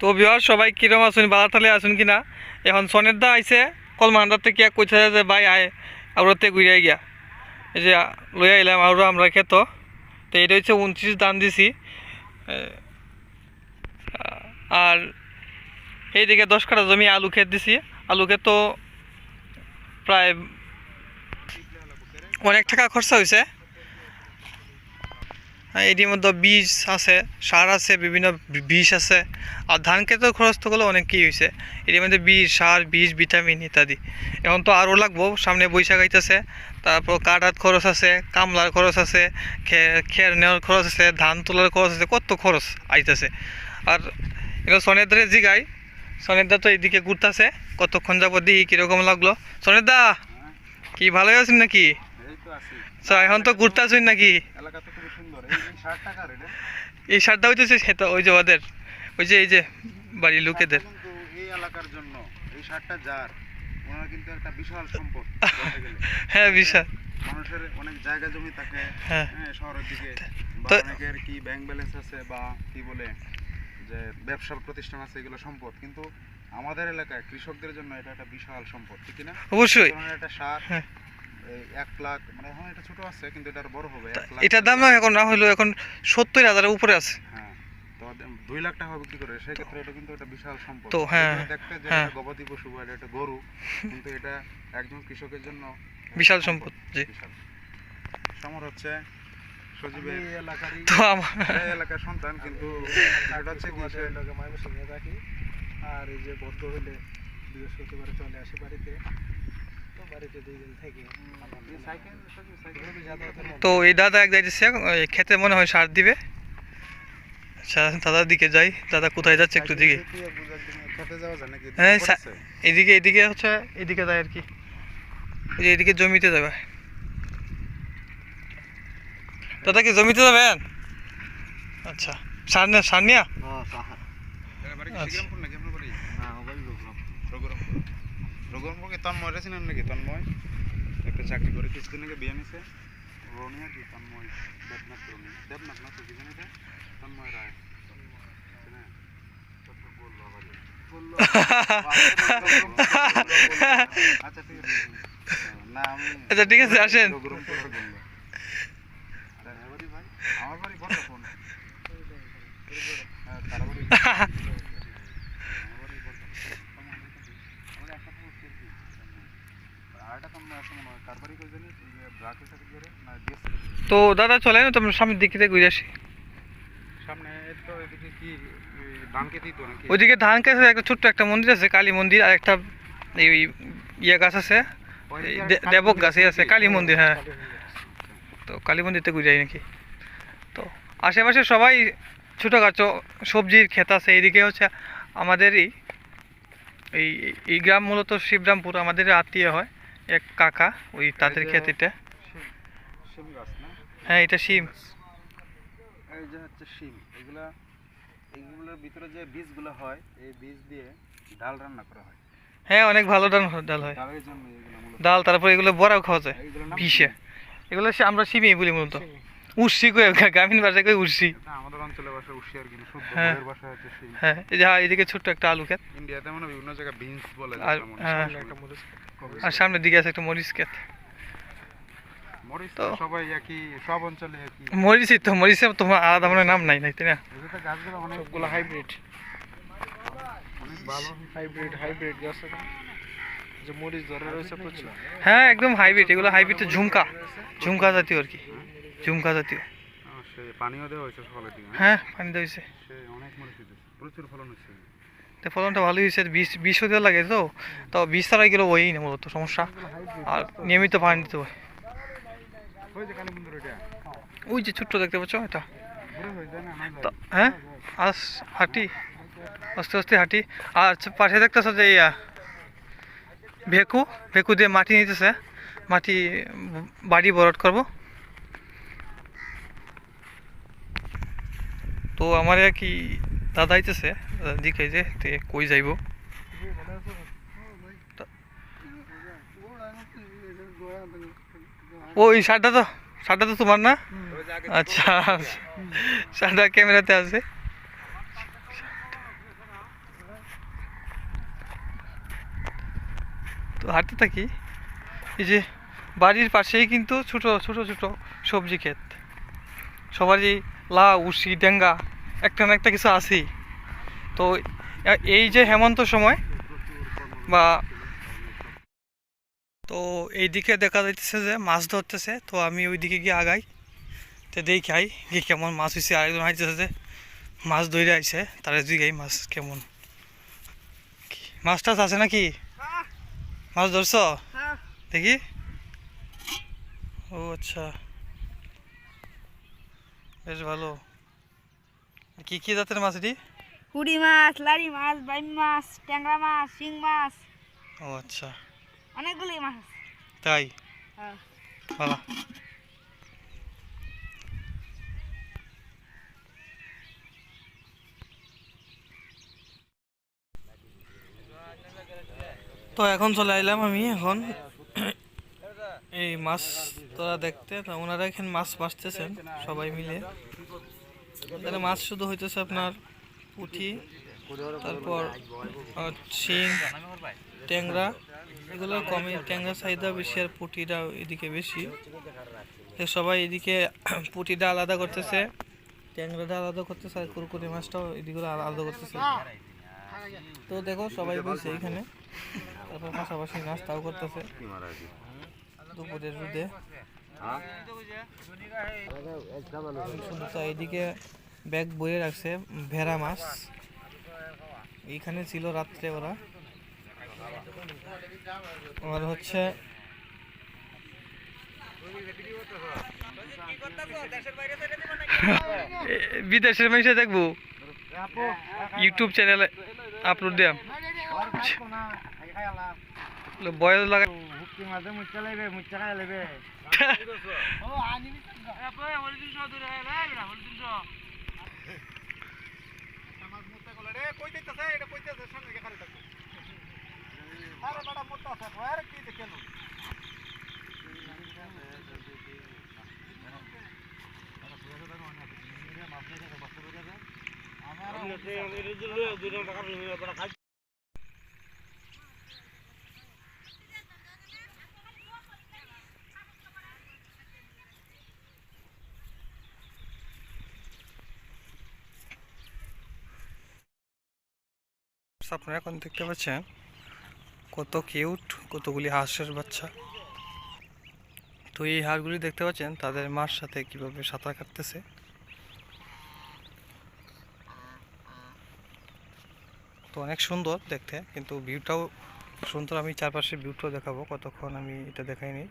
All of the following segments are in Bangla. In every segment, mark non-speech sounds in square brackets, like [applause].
তো বিহার সবাই কিরম আছেন? বালাতালে আসুন কিনা? এখন সনের দা আইছে কলমান্ডার থেকে কইছে যে ভাই আয় আউরতে ঘুরিয়ে গিয়া। এই যে লই আইলাম আরও আমরা খেত। তো এটা হচ্ছে উনত্রিশ দাম দিছি। আর এইদিকে দশ কাঠা জমি আলু খেত দিছি। আলু ক্ষেত তো প্রায় অনেক টাকা খরচা হয়েছে হ্যাঁ, এটির মধ্যে বীজ আছে, সার আছে, বিভিন্ন বিষ আছে। আর ধান ক্ষেতের খরচ তো গুলো অনেক কি হয়েছে এটির মধ্যে বীজ সার বীজ ভিটামিন ইত্যাদি। এখন তো আরও লাগবো, সামনে বৈশাখ আইতেছে। তারপর কাটার খরচ আছে, কামলার খরচ আছে খের নেওয়ার খরচ আছে, ধান তোলার খরচ আছে, কত খরচ আইতেছে। আর এগুলো সনের ধরে জিগাই সনের দা তো এইদিকে ঘুরতেছে, কতক্ষণ যাব দিই কীরকম লাগল। সনেদা কি ভালোই আছেন নাকি? তো এখন তো ঘুরতে আসুন নাকি এই সারটা হইতেছে সেটা ওই যে ওদের ওই যে এই যে বাড়ির লোকেদের। এই এলাকার জন্য এই ষাটটা যার ওনারা কিন্তু একটা বিশাল সম্পদ হ্যাঁ বিশাল। মানুষের অনেক জায়গা জমি থাকে হ্যাঁ। হ্যাঁ শহরের দিকে। অনেকের কি ব্যাংক ব্যালেন্স আছে বা কি বলে যে ব্যবসার প্রতিষ্ঠান আছে এগুলো সম্পদ। কিন্তু আমাদের এলাকায় কৃষকদের জন্য এটা একটা বিশাল সম্পদ ঠিক না? অবশ্যই। একটা সার এক লাখ মানে এখন এটা ছোট আছে কিন্তু এটা আরও বড় হবে এটার দাম এখন না হইল এখন সত্তর হাজারের উপরে আছে। হ্যাঁ তো দুই লাখ টাকা হবে কি করে সেক্ষেত্রে এটা কিন্তু একটা বিশাল সম্পদ। তো হ্যাঁ, দেখতে যে হ্যাঁ। গবাদি পশু বা এটা গরু কিন্তু এটা একজন কৃষকের জন্য বিশাল সম্পদ, জি। বিশাল। সমর হচ্ছে এলাকারই তো আমার এলাকার সন্তান কিন্তু এটা হচ্ছে কি আর এই যে বদ্ধ হলে বৃহস্পতিবারে চলে আসি বাড়িতে। তো এই দাদা এক যাইতেছে ওই খেতে মনে হয় সার দিবে। আচ্ছা দাদার দিকে যাই। দাদা কোথায় যাচ্ছে একটু দিকে হ্যাঁ? এদিকে এদিকে হচ্ছে এদিকে যায় আর কি। ওই যে এদিকে জমিতে যাবে। দাদা কি জমিতে যাবেন আচ্ছা সার নিয়া সার নিয়া? আচ্ছা। শ্রীরামপুর নাকি আপনার বাড়ি? রঘুরামপুর। রঘুরামপুরকে তন্ময় রেছিলেন নাকি? তন্ময়? একটা চাকরি করে কিছুদিন আগে বিয়ে নিছে রনিয়া কি? তন্ময়। দেবনাথ রনি দেবনাথ না তো কি জানি? তন্ময় রায়। আচ্ছা ঠিক আছে। না আচ্ছা, ঠিক আছে, আসেন। আমার বাড়ি ফোন হ্যাঁ তার বাড়ি তো দাদা চলে না তোমার সামনের দিক থেকে ঘুরে আসি। ওইদিকে ধান কাছে একটা ছোট্ট একটা মন্দির আছে কালী মন্দির আর একটা এই ইয়ে গাছ আছে। দেবক গাছ আছে কালী মন্দির হ্যাঁ। তো কালী মন্দিরতে ঘুরে যাই নাকি? তো আশেপাশে সবাই ছোটোখাটো সবজির ক্ষেত আছে এইদিকে হচ্ছে আমাদেরই এই এই গ্রাম মূলত শিবরামপুর আমাদের আত্মীয় হয়। এক কাকা ওই তাদের ক্ষেত এটা শিম গাছ না? হ্যাঁ এটা শিম। এই যে হচ্ছে শিম এগুলা এইগুলোর ভিতরে যে বীজগুলো হয় এই বীজ দিয়ে ডাল রান্না করা হয়। হ্যাঁ অনেক ভালো ডাল হয়- ডাল হয়। ডাল তারপর এগুলো বড়াও খাওয়া যায় পিসে এগুলো আমরা শিমি বলি মূলত। উর্সি কই গ্রামীণ ভাষায় কই উর্সি আমাদের অঞ্চলে ভাষা উশিয়ার আর কিন্তু শুদ্ধ হ্যাঁ। বইয়ের ভাষা হচ্ছে শিম হ্যাঁ এই যে হ্যাঁ, এদিকে ছোট্ট একটা আলু ক্ষেত। ইন্ডিয়াতে মানে বিভিন্ন জায়গায় বিনস বলে আর হয়। একটা মরিচ আর সামনের দিকে আছে একটা মরিচ ক্ষেত। মরিচ তো- সবাই একই সব অঞ্চলে একই। মরিচই তো মরিচের তোমার আলাদা মনে নাম নাই নাই তাই না? এগুলো গাছগুলো অনেক সবগুলো হাইব্রিড অনেক ভালো। হাইব্রিড হাইব্রিড গাছ যে মরিচ ধরে রয়েছে প্রচুর। হ্যাঁ একদম হাইব্রিড এগুলো হাইব্রিড তো ঝুমকা। ঝুমকা জাতীয় আর কি। ঝুমকা জাতীয়। আহ, সে পানিও দেওয়া হয়েছে সকালের দিকে হ্যাঁ পানি অনেক প্রচুর ফলন হচ্ছে তো ফলনটা ভালোই হয়েছে বিষ দেওয়া লাগে তো। তো বিষ ছাড়া গেলে ওই না মূলত সমস্যা। আর নিয়মিত পানি দিতে হয়। ওই যে ছোট্ট দেখতে পাচ্ছ এটা? হয়ে হ্যাঁ আস হাঁটি আস্তে আস্তে হাঁটি। আর পাশে দেখতেছ যে ইয়া ভেকু ভেকু দিয়ে মাটি নিতেছে। মাটি বাড়ি বরট করব। তো আমার আর কি দাদা আইতেছে যে তে কই যাইব? ও এই শার্টটা তো শার্টটা তো তোমার না? আচ্ছা, আচ্ছা। শার্টটা ক্যামেরাতে আছে। তো হাঁটতে থাকি এই যে বাড়ির পাশেই কিন্তু ছোট ছোট ছোট সবজি ক্ষেত। সবারই লাউ উশি ডেঙ্গা একটা না একটা কিছু আছেই। তো এই যে হেমন্ত সময় বা তো এইদিকে দেখা যাইতেছে যে মাছ ধরতেছে তো আমি ওইদিকে গিয়ে আগাই তো দেখি আই গিয়ে কেমন মাছ হয়েছে আরেকজন হাইতেছে যে মাছ ধরে আইছে তারা জিগাই মাছ কেমন? মাছ টাছ আছে নাকি? মাছ ধরছ? দেখি। ও আচ্ছা। বেশ ভালো। কি কি জাতের মাছ এটি? পুঁটি মাছ লাড়ি মাছ বাইম মাছ ট্যাংরা মাছ শিং মাছ। ও আচ্ছা। অনেকগুলি মাছ তাই? হ্যাঁ। ভালো। তো এখন চলে আইলাম আমি এখন এই মাছ তোরা দেখতে, তো ওনারা এখানে মাছ মারতেছেন সবাই মিলে। এখানে মাছ শুধু হইতেছে আপনার পুঁটি, তারপর শিং, ট্যাংরা, এগুলো কমই, ট্যাংরা চাহিদা বেশি আর পুঁটিটা এদিকে বেশি। সবাই এদিকে [clears throat] পুঁটিটা আলাদা করতেছে, ট্যাংরাটা আলাদা করতেছে আর কুরকুরি মাছটাও এদিকে আলাদা করতেছে। তো দেখো, সবাই বলছে এখানে। তারপর পাশাপাশি নাস্তাও করতেছে। দুপুরের রোদে এইদিকে ব্যাগ বয়ে রাখছে ভেড়া মাছ এইখানে ছিল রাত্রে ওরা আর হচ্ছে বিদেশের মেসে দেখব ইউটিউব চ্যানেলে আপলোড দিয়াম বয়স লাগা কি মাঝে মুচ্ছা লাগবে মুচ্ছা খাই লাগবে ও আনিবি এপরে হল দিন সদর রে রে হল দিন সো আমার মুচ্ছা কল রে কই দিতেছে এটা কই দিতেছে সামনে কে করে থাকো আরে বড় মুচ্ছা আছে। আর কি দেখেন আমার দুটো টাকা আপনারা এখন দেখতে পাচ্ছেন। কত কিউট কতগুলি হাঁসের বাচ্চা। তো এই হাঁসগুলি দেখতে পাচ্ছেন, তাদের মার সাথে কীভাবে সাঁতার কাটতেছে। তো অনেক সুন্দর দেখতে, কিন্তু ভিউটাও সুন্দর। আমি চারপাশের ভিউটাও দেখাবো, কতক্ষণ আমি এটা দেখাইনি।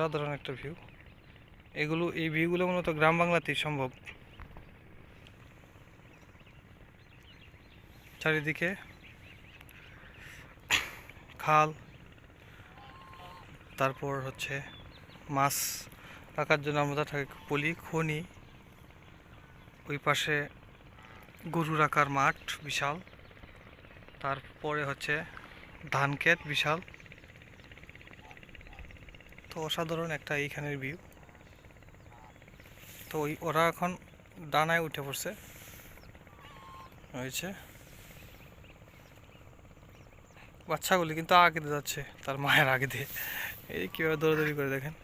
সাধারণ একটা ভিউ এগুলো, এই ভিউগুলো মূলত গ্রাম বাংলাতেই সম্ভব। চারিদিকে খাল, তারপর হচ্ছে মাছ রাখার জন্য আমরা থাকে পলি খনি। ওই পাশে গরু রাখার মাঠ বিশাল। তারপরে হচ্ছে ধান ক্ষেত বিশাল। তো অসাধারণ একটা এইখানের ভিউ তো ওই ওরা এখন ডানায় উঠে পড়ছে। হয়েছে। বাচ্চাগুলি কিন্তু আগে দিয়ে যাচ্ছে, তার মায়ের আগে দিয়ে এই কীভাবে দৌড়াদৌড়ি করে দেখেন।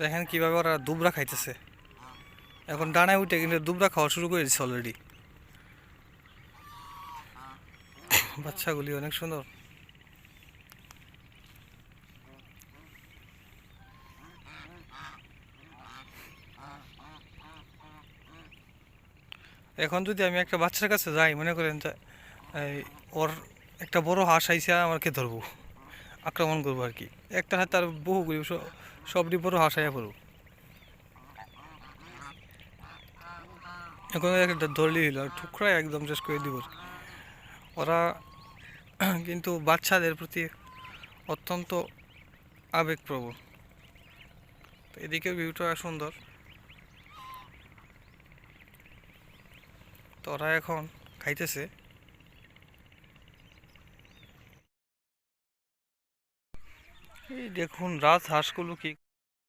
দেখেন কীভাবে ওরা দুবরা খাইতেছে। এখন ডানায় উঠে কিন্তু দুবরা খাওয়া শুরু করে দিচ্ছে অলরেডি বাচ্চাগুলি অনেক সুন্দর। এখন যদি আমি একটা বাচ্চার কাছে যাই, মনে করেন যে ওর একটা বড় হাঁস আইসে আমাকে ধরবো, আক্রমণ করব আর কি। একটা হাতে তার বহু স- সবটি বড় হাঁস আইয়া পড়ব এখন একটা ধরলি হইল ঠুকরাই একদম শেষ করে দিব। ওরা [clears throat] কিন্তু বাচ্চাদের প্রতি অত্যন্ত আবেগপ্রবণ। এদিকে ভিউটা সুন্দর। তো ওরা এখন খাইতেছে। এই দেখুন রাত হাঁসগুলো কি